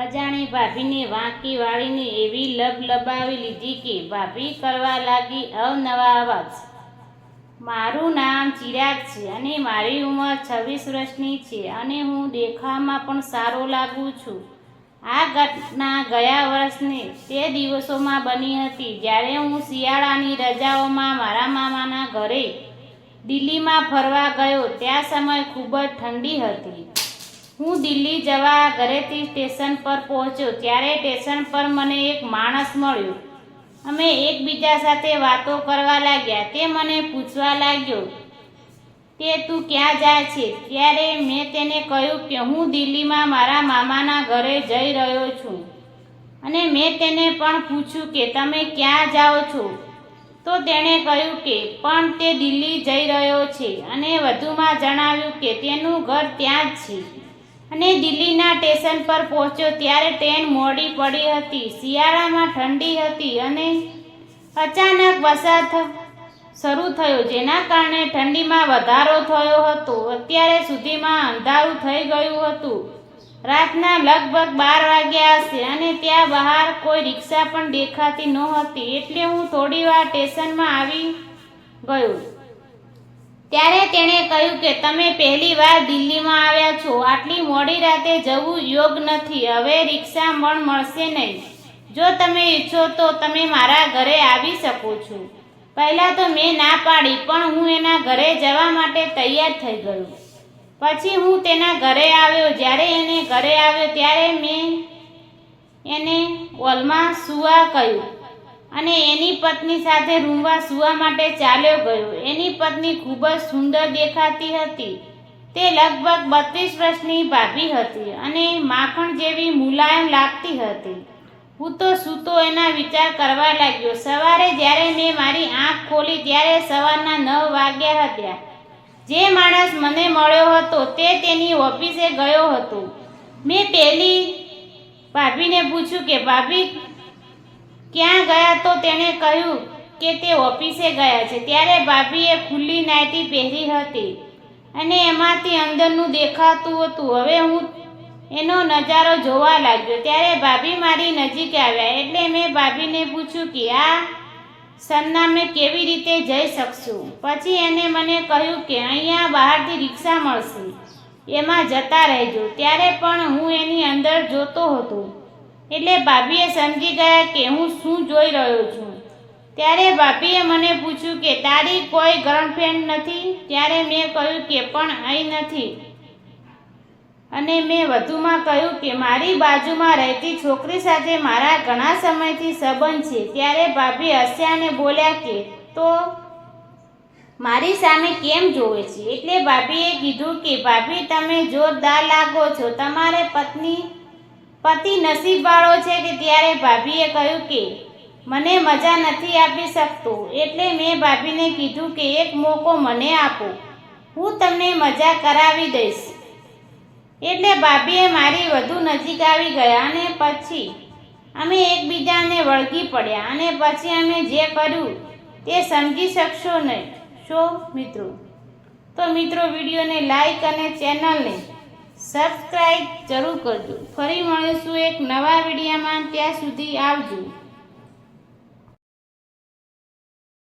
અજાણી ભાભીને વાંકી વાળીને એવી લબ લબાવી લીધી કે, ભાભી, કરવા લાગી અવનવા અવાજ. મારું નામ ચિરાગ છે અને મારી ઉંમર છવ્વીસ વર્ષની છે અને હું દેખાવમાં પણ સારો લાગું છું. આ ઘટના ગયા વર્ષને તે દિવસોમાં બની હતી જ્યારે હું શિયાળાની રજાઓમાં મારા મામાના ઘરે દિલ્હીમાં ફરવા ગયો. ત્યાં સમય ખૂબ જ ઠંડી હતી. હું દિલ્હી જવા ઘરેથી સ્ટેશન પર પહોંચ્યો ત્યારે સ્ટેશન પર મને એક માણસ મળ્યો. અમે એકબીજા સાથે વાતો કરવા લાગ્યા. તે મને પૂછવા લાગ્યો, તે તું ક્યાં જાય છે? ત્યારે મેં તેને કહ્યું કે, હું દિલ્હીમાં મારા મામાના ઘરે જઈ રહ્યો છું. અને મેં તેને પણ પૂછ્યું કે, તમે ક્યાં જાઓ છો? તો તેણે કહ્યું કે, પણ તે દિલ્હી જઈ રહ્યો છે. અને વધુમાં જણાવ્યું કે, તેનું ઘર ત્યાં જ છે. અને દિલ્હીના સ્ટેશન પર પહોંચ્યો ત્યારે ટ્રેન મોડી પડી હતી. શિયાળામાં ઠંડી હતી અને અચાનક વરસાદ શરૂ થયો, જેના કારણે ઠંડીમાં વધારો થયો હતો. અત્યારે સુધીમાં અંધારું થઈ ગયું હતું. રાતના લગભગ બાર વાગ્યા હશે અને ત્યાં બહાર કોઈ રિક્ષા પણ દેખાતી નહોતી એટલે હું થોડી વાર સ્ટેશનમાં આવી ગયો. ત્યારે તેણે કહ્યું કે, તમે પહેલી વાર દિલ્હીમાં આવ્યા છો. આટલી મોડી રાતે જવું યોગ નથી. હવે રિક્ષા પણ મળશે નહીં. જો તમે ઈચ્છો તો તમે મારા ઘરે આવી શકો છો. પહેલાં તો મેં ના પાડી, પણ હું એના ઘરે જવા માટે તૈયાર થઈ ગયો. પછી હું તેના ઘરે આવ્યો. જ્યારે એને ઘરે આવ્યો, ત્યારે મેં એને હોલમાં સૂવા કહ્યું. અને એની પત્ની સાથે રૂમમાં સૂવા માટે ચાલ્યો ગયો. એની પત્ની ખૂબ જ સુંદર દેખાતી હતી. તે લગભગ બત્રીસ વર્ષની ભાભી હતી અને માખણ જેવી મુલાયમ લાગતી હતી. હું તો સૂતો એના વિચાર કરવા લાગ્યો, સવારે જ્યારે મેં મારી આંખ ખોલી ત્યારે સવારના નવ વાગ્યા હતા. જે માણસ મને મળ્યો હતો તે તેની ઓફિસે ગયો હતો. મેં પહેલી ભાભીને પૂછ્યું કે, ભાભી, ક્યાં ગયા? તો તેણે કહ્યું કે, તે ઓફિસે ગયા છે. ત્યારે ભાભીએ ખુલ્લી નાઇટી પહેરી હતી. અને એમાંથી અંદરનું દેખાતું હતું. હવે હું એનો નજારો જોવા લાગ્યો. ત્યારે ભાભી મારી નજીક આવ્યા. એટલે મેં ભાભીને પૂછ્યું કે, આ સરનામે કેવી રીતે જઈ શકશું? પછી એને મને કહ્યું કે, અહીંયા બહારથી રિક્ષા મળશે. એમાં જતા રહેજો. ત્યારે પણ હું એની અંદર જોતો હતો. એટલે ભાભીએ સમજી ગયા કે હું શું જોઈ રહ્યો છું. ત્યારે ભાભીએ મને પૂછ્યું કે, તારી કોઈ ગર્લફ્રેન્ડ નથી? ત્યારે મેં કહ્યું કે, પણ અહીં નથી. અને મેં વધુમાં કહ્યું કે, મારી બાજુમાં રહેતી છોકરી સાથે મારા ઘણા સમયથી સંબંધ છે. ત્યારે ભાભી હસ્યાને બોલ્યા કે, તો મારી સામે કેમ જોવે છે? એટલે ભાભીએ કીધું કે, ભાભી, તમે જોરદાર લાગો છો. તમારે પત્ની, પતિ નસીબવાળો છે. કે ત્યારે ભાભીએ કહ્યું કે મને મજા નથી આપી શકતો. એટલે મેં ભાભીને કીધું કે એક મોકો મને આપો. હું તમને મજા કરાવી દઈશ. એટલે ભાભીએ મારી વધુ નજીક આવી ગયા અને પછી અમે એકબીજાને વળગી પડ્યા અને પછી અમે જે કર્યું તે સમજી શકશો નહીં. શો મિત્રો? તો મિત્રો, વિડીયોને લાઈક અને ચેનલને સબસ્ક્રાઈબ જરૂર કરજો. ફરી મળીશું એક નવા વિડીયામાં. ત્યાં સુધી આવજો.